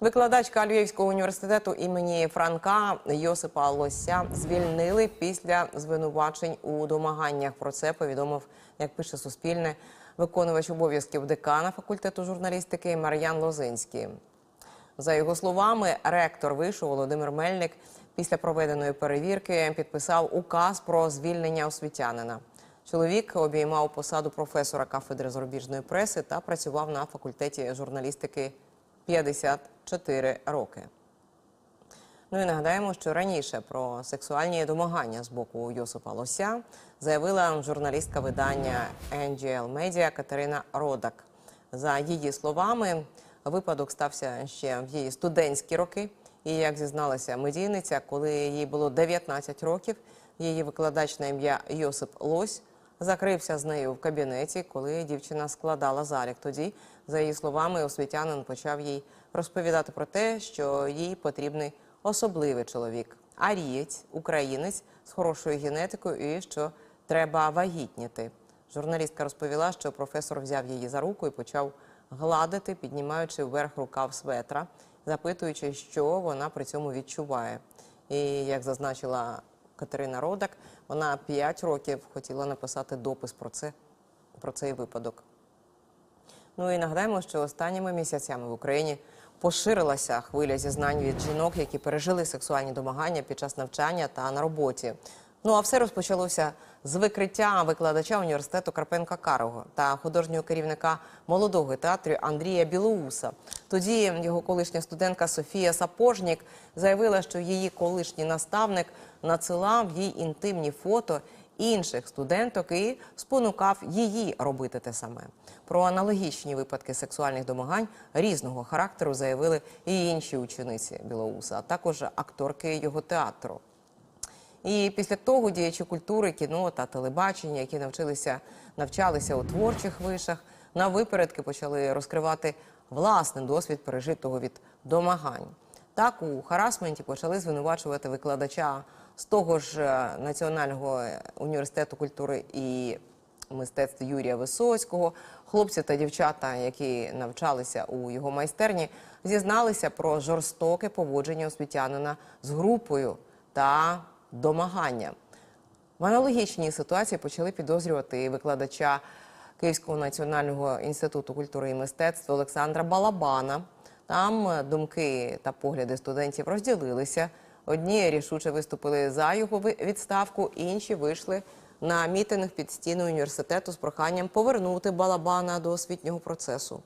Викладачка Львівського університету імені Франка Йосипа Лося звільнили після звинувачень у домаганнях. Про це повідомив, як пише Суспільне, виконувач обов'язків декана факультету журналістики Мар'ян Лозинський. За його словами, ректор вишу Володимир Мельник після проведеної перевірки підписав указ про звільнення освітянина. Чоловік обіймав посаду професора кафедри зарубіжної преси та працював на факультеті журналістики 54 роки. Ну і нагадаємо, що раніше про сексуальні домагання з боку Йосипа Лося заявила журналістка видання NGL Media Катерина Родак. За її словами, випадок стався ще в її студентські роки. І як зізналася медійниця, коли їй було 19 років, її викладач на ім'я Йосип Лось закрився з нею в кабінеті, коли дівчина складала залік. Тоді, за її словами, освітянин почав їй розповідати про те, що їй потрібний особливий чоловік, арієць, українець з хорошою генетикою, і що треба вагітніти. Журналістка розповіла, що професор взяв її за руку і почав гладити, піднімаючи вверх рукав светра, запитуючи, що вона при цьому відчуває. І як зазначила Катерина Родак, вона 5 років хотіла написати допис про це про цей випадок. Ну і нагадаємо, що останніми місяцями в Україні поширилася хвиля зізнань від жінок, які пережили сексуальні домагання під час навчання та на роботі. Ну а все розпочалося з викриття викладача університету Карпенка Карого та художнього керівника молодого театру Андрія Білоуса. Тоді його колишня студентка Софія Сапожнік заявила, що її колишній наставник надсилав їй інтимні фото інших студенток і спонукав її робити те саме. Про аналогічні випадки сексуальних домагань різного характеру заявили і інші учениці Білоуса, а також акторки його театру. І після того діячі культури, кіно та телебачення, які навчилися навчалися у творчих вишах, на випередки почали розкривати власний досвід пережитого від домагань. Так у харасменті почали звинувачувати викладача з того ж е, Національного університету культури і мистецтв Юрія Висоцького. Хлопці та дівчата, які навчалися у його майстерні, зізналися про жорстоке поводження освітянина з групою та домагання. В аналогічній ситуації почали підозрювати викладача Київського національного інституту культури і мистецтв Олександра Балабана. Там е, думки та погляди студентів розділилися. Одні рішуче виступили за його відставку, інші вийшли на мітинг під стіною університету з проханням повернути Балабана до освітнього процесу.